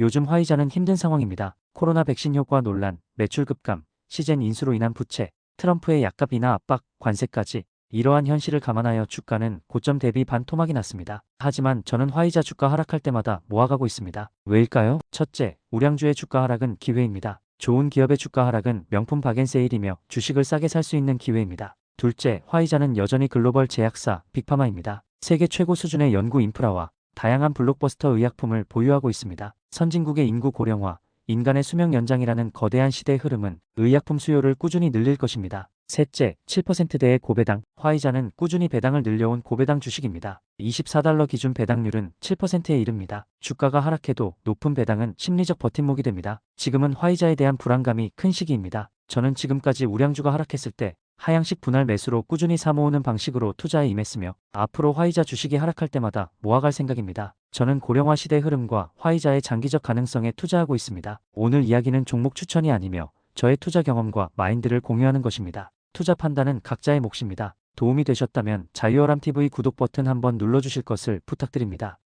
요즘 화이자는 힘든 상황입니다. 코로나 백신 효과 논란, 매출 급감, 시젠 인수로 인한 부채, 트럼프의 약값 인하 압박, 관세까지 이러한 현실을 감안하여 주가는 고점 대비 반토막이 났습니다. 하지만 저는 화이자 주가 하락할 때마다 모아가고 있습니다. 왜일까요? 첫째, 우량주의 주가 하락은 기회입니다. 좋은 기업의 주가 하락은 명품 박앤세일이며 주식을 싸게 살 수 있는 기회입니다. 둘째, 화이자는 여전히 글로벌 제약사 빅파마입니다. 세계 최고 수준의 연구 인프라와 다양한 블록버스터 의약품을 보유하고 있습니다. 선진국의 인구 고령화, 인간의 수명 연장이라는 거대한 시대의 흐름은 의약품 수요를 꾸준히 늘릴 것입니다. 셋째, 7%대의 고배당. 화이자는 꾸준히 배당을 늘려온 고배당 주식입니다. 24달러 기준 배당률은 7%에 이릅니다. 주가가 하락해도 높은 배당은 심리적 버팀목이 됩니다. 지금은 화이자에 대한 불안감이 큰 시기입니다. 저는 지금까지 우량주가 하락했을 때 하향식 분할 매수로 꾸준히 사모으는 방식으로 투자에 임했으며 앞으로 화이자 주식이 하락할 때마다 모아갈 생각입니다. 저는 고령화 시대 흐름과 화이자의 장기적 가능성에 투자하고 있습니다. 오늘 이야기는 종목 추천이 아니며 저의 투자 경험과 마인드를 공유하는 것입니다. 투자 판단은 각자의 몫입니다. 도움이 되셨다면 자유어람TV 구독 버튼 한번 눌러주실 것을 부탁드립니다.